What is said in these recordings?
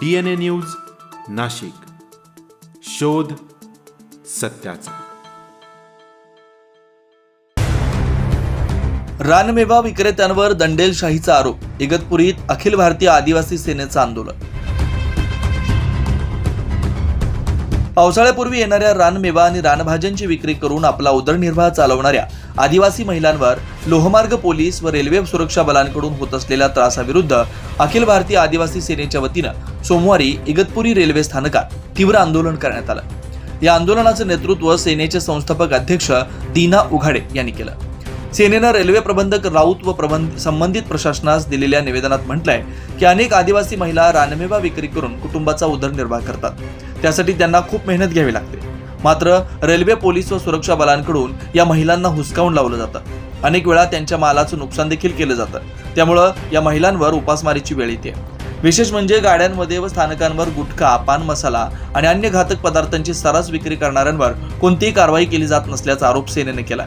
D N A news Nashik. शोध सत्याचा. रानमेवा विक्रेत्यांवर दंडेलशाहीचा आरोप इगतपुरीत अखिल भारतीय आदिवासी सेनेचं आंदोलन. पावसाळ्यापूर्वी येणाऱ्या रानमेवा आणि रानभाज्यांची विक्री करून आपला उदरनिर्वाह चालवणाऱ्या आदिवासी महिलांवर लोहमार्ग पोलीस व रेल्वे सुरक्षा बलांकडून होत असलेल्या त्रासाविरुद्ध अखिल भारतीय आदिवासी सेनेच्या वतीनं सोमवारी इगतपुरी रेल्वे स्थानकात तीव्र आंदोलन करण्यात आलं. या आंदोलनाचं नेतृत्व सेनेचे संस्थापक अध्यक्ष दीना उघाडे यांनी केलं. सेनेनं रेल्वे प्रबंधक राऊत व प्रबंध संबंधित प्रशासनास दिलेल्या निवेदनात म्हटलंय की अनेक आदिवासी महिला रानमेवा विक्री करून कुटुंबाचा उदरनिर्वाह करतात. त्यासाठी त्यांना खूप मेहनत घ्यावी लागते. मात्र रेल्वे पोलीस व सुरक्षा बलांकडून या महिलांना हुसकावून लावलं जातं. अनेक वेळा त्यांच्या मालाचं नुकसान देखील केलं जातं. त्यामुळं या महिलांवर उपासमारीची वेळ येते. विशेष म्हणजे गाड्यांमध्ये व स्थानकांवर गुटखा पान मसाला आणि अन्य घातक पदार्थांची सर्रास विक्री करणाऱ्यांवर कोणतीही कारवाई केली जात नसल्याचा आरोप सेनेने केला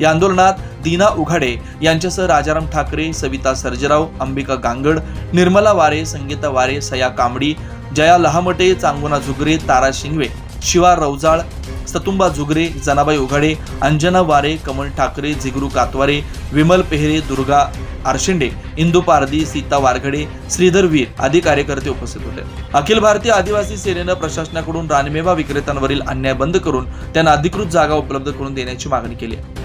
या आंदोलनात दीना उघाडे यांच्यासह राजाराम ठाकरे सविता सर्जेराव अंबिका गांगड निर्मला वारे संगीता वारे सया कांबडी जया लहामटे चांगुना झुगरे तारा शिंगवे शिवा रौजाळ सतुंबा झुगरे जनाबाई उघाडे अंजना वारे कमल ठाकरे झिगरू कातवारे विमल पेहरे दुर्गा आरशिंडे इंदू पारदी सीता वारघडे श्रीधर वीर आदी कार्यकर्ते उपस्थित होते. अखिल भारतीय आदिवासी सेनेनं प्रशासनाकडून रानमेवा विक्रेत्यांवरील अन्याय बंद करून त्यांना अधिकृत जागा उपलब्ध करून देण्याची मागणी केली आहे.